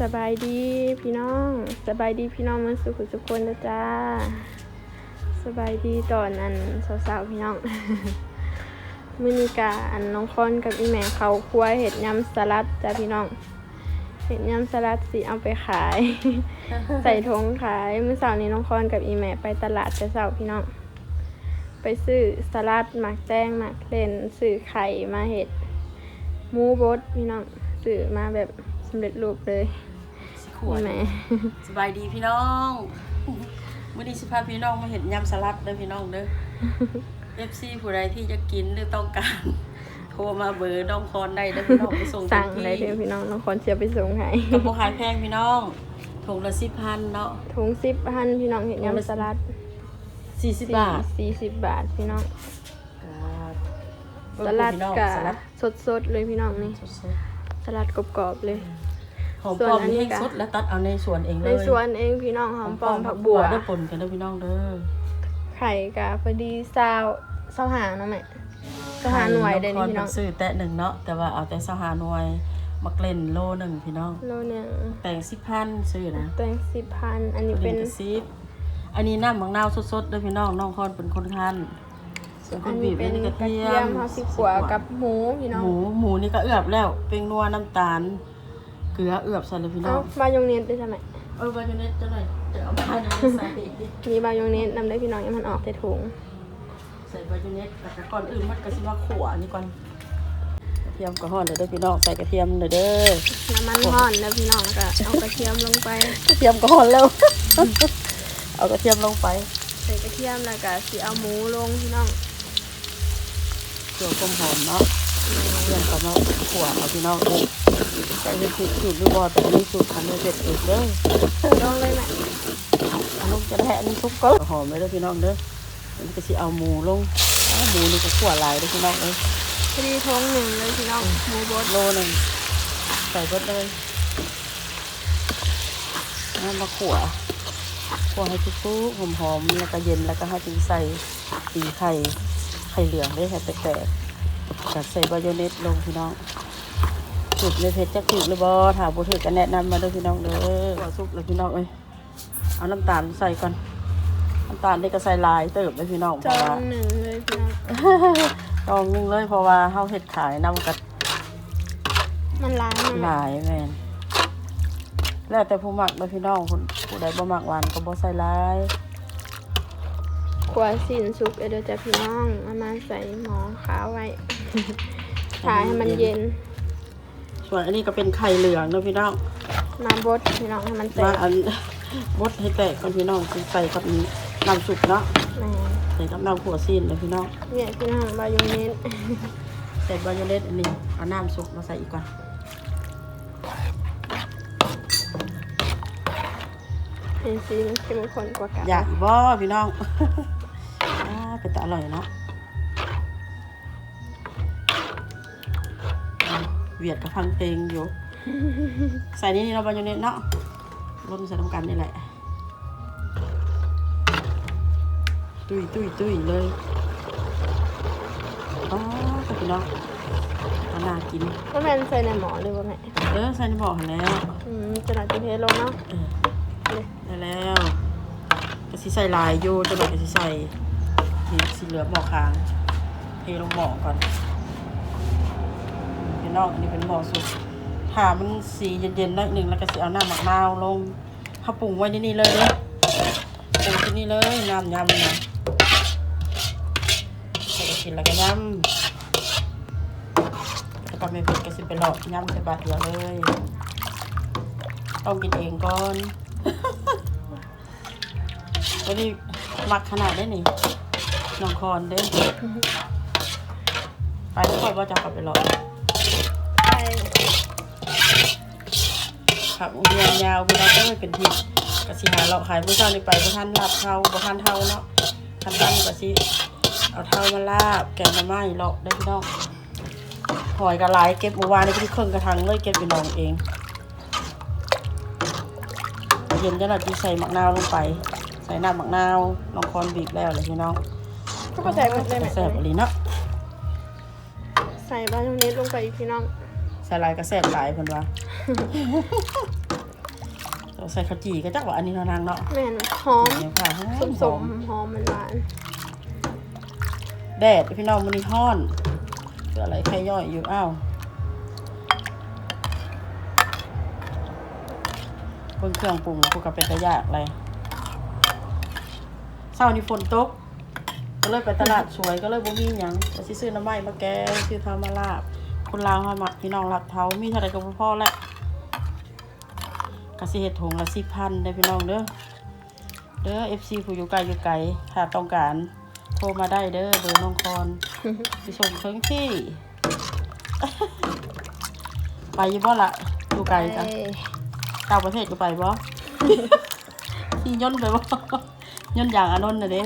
สบายดีพี่น้อง สบายดีพี่น้องมันสุขสุขคนนะจ้า สบายดีตอนอันสาวๆพี่น้องมื้อนี้กาอันน้องคอนกับอีแม่เขาครัวเห็ดยำสลัดจ้าพี่น้อง เห็ดยำสลัดสิเอาไปขาย ใส่ถุงขายมื้อสาร์นี้น้องคอนกับอีแม่ไปตลาดแต่เสาร์พี่น้อง ไปซื้อสลัดหมักแตงหมักเลนซื้อไข่มาเห็ดหมูบดพี่น้องซื้อมาแบบ สำเร็จรูปเลยสิขวดแหม่สบายดีพี่น้องมื่อนี้สิพาพี่น้องมาเห็นยำสลัดเด้อพี่น้องเด้อ FC ผู้ใดที่จะกินหรือต้องการโทรมาเบอร์น้องคอนได้เด้อพี่น้องไปส่งสั่งที่ได้เลยพี่น้องน้องคอนเชียร์ไปส่งให้กับบ่ขายแพงพี่น้องถุงละสิบพันเนาะถุงซิปพันพี่น้องเห็นถุงละยำสลัดสี่สิบบาทสี่สิบบาทพี่น้องครับสลัดพี่น้องกะสลัดสดๆเลยพี่น้องนี่สดส ลัดกรอบๆเลยๆหอมส่วนปลอมอันนี้แห้งกะสดแล้วตัดเอาในสวนเองเลยในสวนเองพี่น้องหอมปอมผักบัวได้ปนกันเด้อพี่น้องเด้อไข่กะพอดีซาวซาวหางเนาะแม่ซาวหาหน่วยได้นี่พี่น้องซื้อแตะหนึ่งเนาะแต่ว่าเอาแต่สหาหน่วยมักเล่นโลหนึ่งพี่น้อง โลหนึงแต่งสิบพันซื้อนะแตงสิบพันอันนี้เป็เป็นนกระซิบอันนี้น้ำมังนาวสดๆเด้วยพี่น้องน้องคอนเป็นคนคัน ส่วนคอันนบีนี้บเป็นนี่กระกระเทีเทียยมมเฮาสิขัวกับหมูพี่น้องหมูหมูนี่ก็เอือบแล้ว เป็นนัวน้ำตาล เกลือเอือบใส่เลยพี่น้เอ้าองบายองเนสด้วยใช่ไหมเออบายเนสจะหน่อยเดี๋ยวเอาบายเนสใส่มีบายองเนสนำได้พี่น้องยังมันออกแต่ถุงใส่บายเนสแต่ก่อนอื่นมันก็สิมาขั่วนี่ก่อนกระเทียมก็ห่อนเลยเด้อพี่น้องใส่กระเทียมเลยเด้อน้ำมันห่อนแล้วพี่น้องแล้วก็เอากระเทียมลงไปกระเทียมก็ห่อนแล้ว เอากระเทียมลงไปใส่กระเทียมแล้วก็สิเอาหมูลงพี่น้อง เกี่ยวความหอมเนาะเตรียมกับมาขั่วเอาพี่น้องเด้อใส่เป็นสูตรสูตรหรือบอแต่อันนี้สูตรทำให้เผ็ดเองเด้อลงเลยแม่อันนู้นจะแทะอันนี้ซุปก็หอมเลยเด้อพี่น้องเด้อมันก็สิเอาหมูลงเอาหมูนี่ก็ขั่วหลายเด้อพี่น้องเด้อพอดีทงหนึ่งเลยพี่น้องหมูบดโลหนึงใส่เบิดเลยแล้วมาขั่วขั่วให้ซุปๆหอมๆแล้วก็เย็นแล้วก็ให้ถึงใส่ตีไข่ ไข่เหลืองได้ให้แตกๆกับใส่บายเนสลงพี่น้องจุดในเพชรจะถึกหรือบ่ถามบ่ถึกก็แนะนำมาเด้อพี่น้องเด้อหัวซุปเลยพี่น้องเอ้ยเอาน้ำตาลใส่ก่อนน้ำตาลนี่ก็ใส่หลายเติบเลยพี่น้องเพจอราะว่างหนึ่งเลยพี่น้องจองหนึงเลยเพราะว่าเฮาเฮ็ดขายนำกับมันล้างมันหลายแม่นแล้วแต่ผู้มักเด้อพี่น้องคนผู้ใดบ่มักหวานก็บ่ใส่หลาย ขวสินสุกเดี๋ยวจะพี่น้องเอามาใส่หม้อขาวไว้ถ่ายให้มันเย็น ส่วนอันนี้ก็เป็นไข่เหลืองเด้อพี่น้อง มาบดพี่น้องให้มันแตมากอันบดให้แตกก่อนพี่น้องสิใส่กับน้ำซุปเนาะแหม่ใส่กับน้ำขั่วซีนเด้อพี่น้อง เนี่ยพี่น้องบายองเนสใส่บายเนสอันนี้เอาน้ำซุปมาใส่อีกก่อนเป็นสีมันเข้มข้นกว่ากัน อยากอีกบ่พี่น้องอ่าเป็นตาอ ร่อยเนาะเวียดกับฟังเพลงอยู่ ใส่นี่นี่เราบายเนสเนาะร่นใส่น้ำกันนี่แหละ ตุยตุยตุยเลยอ๋อพี่น้องเอาน่ากินก็แม่นใส่ในหม้อเลยว่าแม่เออใส่ในบ่อหั่นแล้วอืมจะหน่อยจะเทลงเนาะเออได้แล้วก็สิใส่ลายอยู่จะหน่อยก็สิใส่ นี่สีเหลืองหมอค้างเทลงหมอก่อนพี่น้องอันนี้เป็นหมอสุกถ้ามันสีเย็นๆน่อยหนึ่งแล้วก็สิเอาน้ำมะนาวลงเขาปรุงไว้ที่นี่เลยเด้ปรุงที่นี่เลยน้ำยำนะใส่กระชินแล้วก็ยำแล้วก็ไม่เผ็ดก็สิไปหลอกยำใส่บาตรเดียวเลยต้องกินเองก่อนวันนี้มักขนาดได้นี่ น้องคอนเด้ไปทุกคนว่าจะกลับไปรอใช่ขับเรียนยาวเวลาก็ไม่เป็นทิศกสิหาเราขายเมื่อเช้านี้ไปประทันลาบเท่าประทันเท่าเนาะทันทันกะสิเอาเท่ามาลาบแกงมาไม้เลาะได้พี่น้องหอยกระไรเก็บเมื่อวานนี้ก็ที่เครื่องกระทังเลยเก็บไปน้องเองเย็นจะหน่อยที่ใส่มะนาวลงไป ใส่น้ำมะนาวน้องคอนบีบแล้วเลยพี่น้อง ก็ใส่หมดเลยแม่แซ่บอีหลีเนาะใส่บายองเนสลงไปอีกพี่น้อง ใส่หลายก็แซ่บหลายเพิ่นว่าใส่ข้าวจี่ก็จักว่าอันนี้เนาะนางเนาะแม่นหอมเดี๋ยวค่ะหอสมมสหอมมหอมมันหวานแดดพี่น้องมันนี่ฮ้อนเกิดอะไรใครย่อยอยู่อ้าวเบิ่งเครื่องปรุงพวกกับเป็นตะยากเลยเช้านี้ฝนตก ก็เลยไปตลาดสวยก็เลยบ่มีหยังก็สิซื้อน้ำไม้มาแกงซื้อทามาลาบคนลาวมาหมักพี่น้องรักเท้ามีเท่าไหร่ก็บ่พอแล้วก็สิเฮ็ดถุงละ10,000ได้อพี่น้องเด้อเด้อ FC ผู้อยู่ไกลอยู่ไกลถ้าต้องการโทรมาได้เด้อเบอร์น้องคอนไปส่งถึงที่ ไปอยี่บ่ละอยู่ไกลจ้ะเอ้ยต่างประเทศก็ไปบ่ขี่ย่นต์ไปบ่ย่นต์อย่างอานนท์น่ะเด้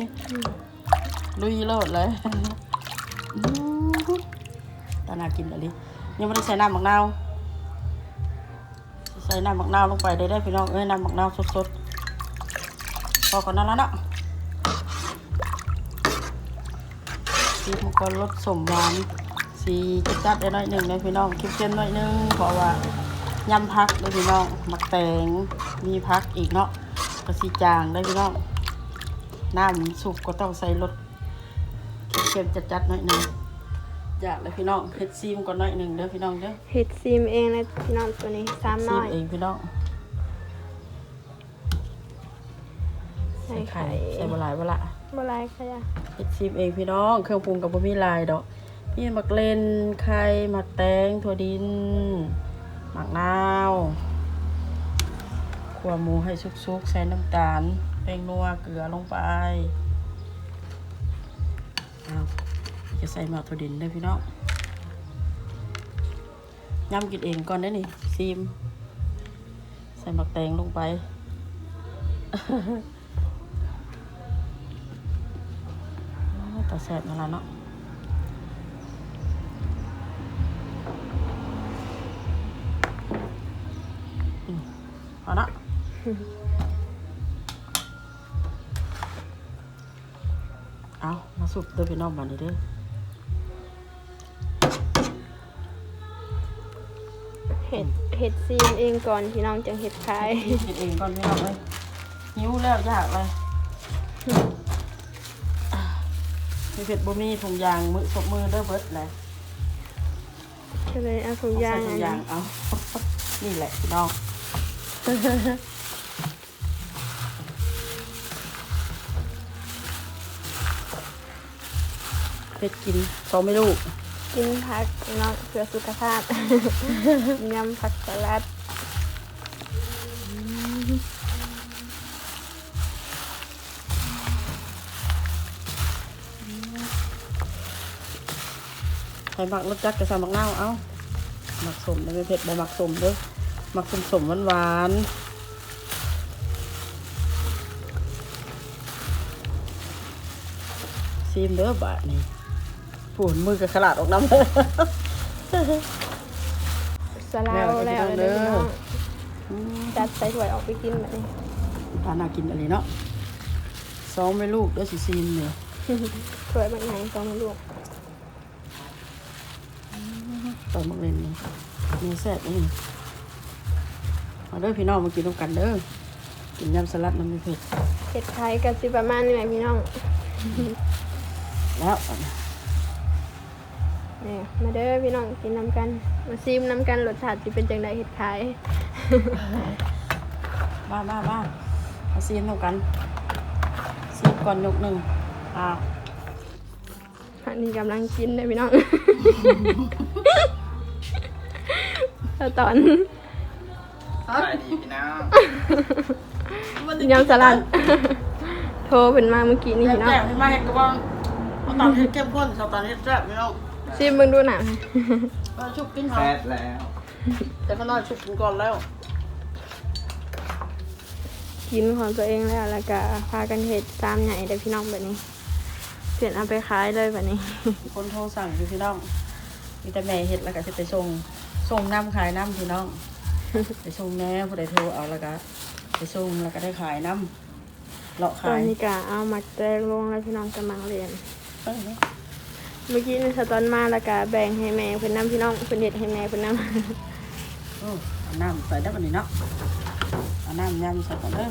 ลุยโลดเลยตานากินอะไรยังไม่ได้ใส่น้ำมะนาวใส่น้ำมะนาวลงไปได้ได้พี่น้องเอ้ยน้ำมะนาวสดๆพอกันนั้นแล้วเนาะสีมันก็รสสมหวานสีจัดๆได้หน่อยหนึ่งเลยพี่น้องเข้มๆหน่อยหนึ่งเพราะว่ายำพักเลยพี่น้องหมักแตงมีพักอีกเนาะกระสีจางได้พี่น้องน้ำสุกก็ต้องใส่รส เข้มๆจัดๆหน่อยหนึ่งอยากเลยพี่น้องเฮ็ดซีมก่อนหน่อยหนึ่งเด้อพี่น้องเด้อเห็ดซีมเองเลยพี่น้องตัวนี้ซ้ำซีน้มอยเองพี่น้องใส่ใส่ไข่ไข่ใส่บะหลายบะละบะไรค่ะจ้ะเฮ็ดซีมเองพี่น้อง เครื่องปรุงกับบะมีหลายดอกมีหมักเลนไข่หมักแตงถั่วดินหมักนาวขั่วหมูให้สุกๆใส่น้ำตาลแป้งนัวเกลือลงไป เอาจะใส่หมักถั่วดินด้วยพี่น้องยำกินเองก่อนได้นี่ซีม ใส่หมักแตงลงไปตาแสบมาแล้วเนาะอืมเอาเนาะ สุบเด้อพี่น้องบันนี้เด้อเห็ดเห็ดซีมเองก่อนพี่น้องจังเห็ดขายกินเองก่อนพี่น้องเลยหิวแล้วยากเลยมีเผ็ดบะหมี่ถุงยางมือศพมือเด้อเบิดเลยก็เลยเอาถุงยางใส่ถุอังนยางนี้เอานี่แหละพี่น้อง เผ็ดกินสองไม่ลูกกินผักพี่น้องเพื่อสุขภาพ ยำผักสลัดใส่หมักรสจัดกับใส่หมักเน่าวเอาหมักสมได้ไม่เผ็ดบ่หมักสมเด้อหมักสมสมหวานหวานๆซีมเด้อบาทนี่ ผูนมือกับขลาดออกน้ำเลยสลาวแล้แล้ววเลยเด้เด้ออพี่น้องจัดใส่ถ้วยออกไปกินแบบนี้ทาน่ากินอะไรเนาะสองไม่ลูกเด้อสิซีมเนี่ยถ้วยแบบไหนก็ไม่รู้ตอนมักเล่นนี่เนื้อแซ่บนี่มาเด้อพี่น้องมากินด้วยกันเด้อกินยำสลัดน้ำมันเผ็ดเห็ดไทยก็สิประมาณนี้แหละพี่น้องแล้ว นี่มาเด้อพี่น้องกินน้ำกัน มาซิมน้ำกันรสชาติสิเป็นจังไดเห็ดขาย มามามามาซีมด้วยกันซีมก่อนยกหนึ่งอ้าวอันนี้กำลังกินเลยพี่น้องแล้วตอนสวัสดีพี่น้องยำสลัดโทรเป็นมาเมื่อกี้นี่พี่น้องแซ่บให้มาเห็ดกระบองเอาตอนเห็ดเข้มข้นเอาตอนเห็ดแซ่บพี่น้อง ซิมเบิ่งดูหน่ะเอาชุบกินแซเขาดแล้วแต่ก็น้อยชุบกินก่อนแล้วกินของตัวเองแล้วแล้วก็พากันเห็ดตามใหญ่เด้อพี่น้องแบบนี้ เปลี่ยนเอาไปขายเลยแบบนี้ คนโทรสั่งอยู่พี่น้องมีแต่แม่เห็ดแล้วก็จะไปส่งส่งน้ำขายน้ำพี่น้อง ไปส่งแน่ผู้ใดโทรเอาแล้วก็ไปส่งแล้วก็ได้ขายน้ำเลาะตอขานยนี้ก็เอามาแจกลงแล้วพี่น้องกำลังเรียน เอ้ย เมื่อกี้ในสตอนมาแล้วก็แบ่งให้แม่เพิ่นน้ำพี่น้องเพิ่นเด็ดให้แม่เพิ่นน้ำโอ้เอาน้ำใส่ได้ปะนี่เนาะเอาเอาน้ำยำใส่ก่อนเด้อ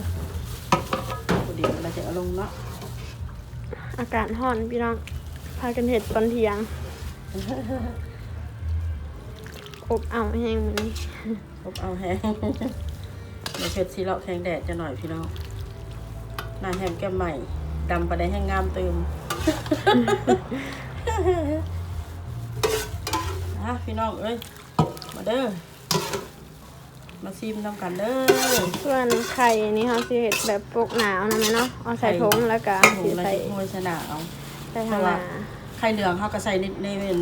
พอดีเราจะเอาลงเนาะอากาศร้อนพี่น้อง พากันเห็ดตอนเที่ยง อบเอาวแห้งมื้อนี้อบเอาแห้งเดี๋ยวเผ็ดซีเลาะแข็งแดดจะหน่อยพี่น้องหน้าแฮมแก้มใหม่ดำไปได้แห้งงามเติม นะพี่น้องเอ้ย มาเด้อ มาซิมน้ำกันเด้อ ส่วนไข่นี่เขาสิเห็ดแบบปกหนาวนะแม่เนาะ เอาใส่ไข่ ถุงแล้วก็ถุสิงละใส่สิบห้วยชนะเอา ใส่ทางหน้าไข่เหลืองเขาก็ใส่ในในเป็น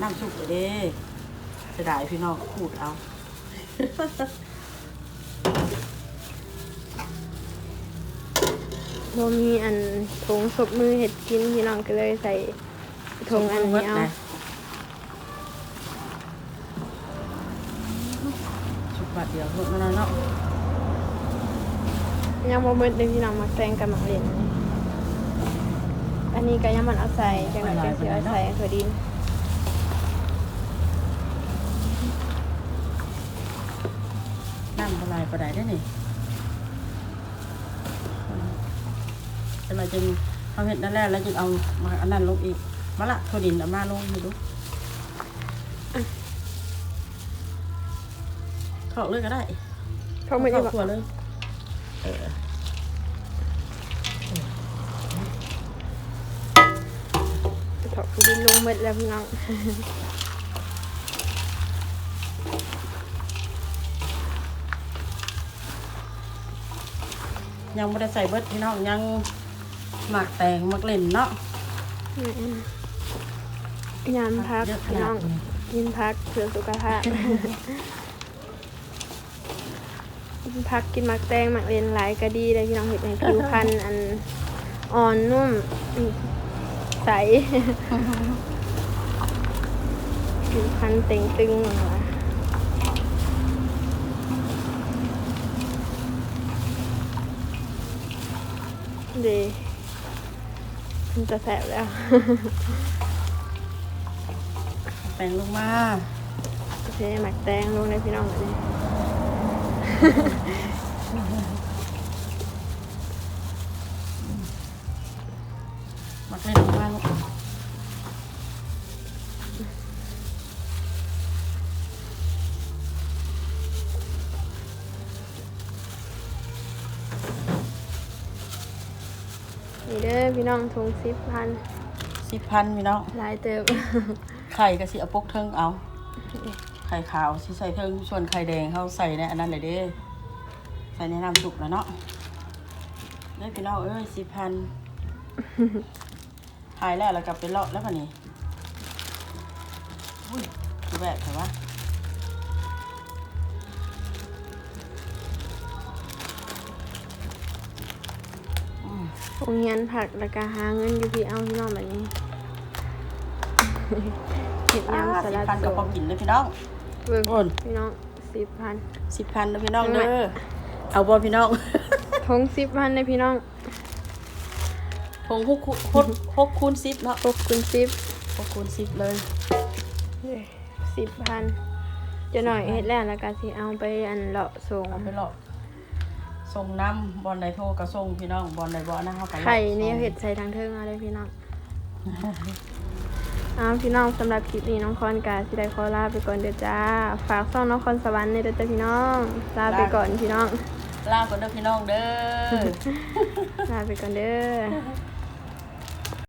น้ำซุปเลยเด้จะได้พี่น้องขูดเอาบ่มีอันถุงศพมือเห็ดกินพี่น้องก็เลยใส่ ถุงอันนี้เอาชุบบาทเดียวลูกน้อยๆเนาะยังบ่เบิดเลยพี่น้องมาแซงกับหมักเล่นอันนี้ก็ยังมันเอาใส่จังหวะก็สิเอาใส่เคือดินน้ำละลายประดได้นี่จะมาจึงเอาเห็ดนั่นแหละแล้วจึงเอามาอันนั้นลงอีก มาละโทดินเอามาลงให้ดูถอกเลยก็ได้เขาไม่ได้ถบออกกตัวเลยเออถอกดินลงหมดแล้วพี่น้องยังไม่ได้ใส่เบิดพี่น้องยังหมักแตงหมักเล่นเนาะ ยามพักเยอะขพี่นาน้อดงนี้กินพักเพื่อสุขภาพกินพักกินหมักแตงหมักเลนหลายก็ดีเลยพี่น้องเห็ดให้ผิวพรรณอันอ่อนนุ่มใสผิวพรรณเต่งตึงว่ะเดมันจะแสบแล้ว แตงลงมาโอเคหมักแตงลงในพี่น้องอันนี้หมักเล่นลงมาลูกนี่เด้อพี่น้องทุงสิบพันสิบพันพี่น้องลายเติม ไข่ก็สิเอาปกเทิงเอา ไข่ขาวสิใส่เทิงส่วนไข่แดงเขาใส่ในอันนั้นเลยเด้ใส่ในน้ำสุกแล้วเนาะได้พี่น้องเอ้ยสิบพันหายแล้วแล้วกลับไปเลาะแล้วป่ะนี่อุ้ยคือแบบเหรอวะโรงเรียนผักแล้วก็หาเงินอยู่พี่เอาพี่น้องแบบนี้ เห็ดอ่ายำสสิบลัดพันโซกับพอกินเลยพี่น้องเบิ่งโอนพี่น้องสิบพันสิบพันนะพี่น้องเอาเด้ไหมอเอาบ่พี่น้องทงสิบพันในพี่น้องผงหกคูหกหกคูณสิบเนาะหกคูณสิบหกคูณสิบเลยสิบพันจะหน่อยเห็ดแล้วแล้วก็สิเอาไปอันเลาะส่งเอาไปหลอกส่งน้ำบอลไดโทรก็ส่งพี่น้องบอลไดบอนะเขาก็เลาะไข่นี่ส่งเห็ดใส่ทางเทิงเอาเลยพี่น้อง อ้าวพี่น้องสำหรับคลิปนี้น้องคอนกาสิได้ขอลาไปก่อนเด้อจ้า ฝากซ่องน้องคอนสวรรค์ในเด้อจ้าพี่น้อง ลาไปก่อนพี่น้อง ลาก่อนเด้อพี่น้องเด้อ ลาไปก่อนเด้อ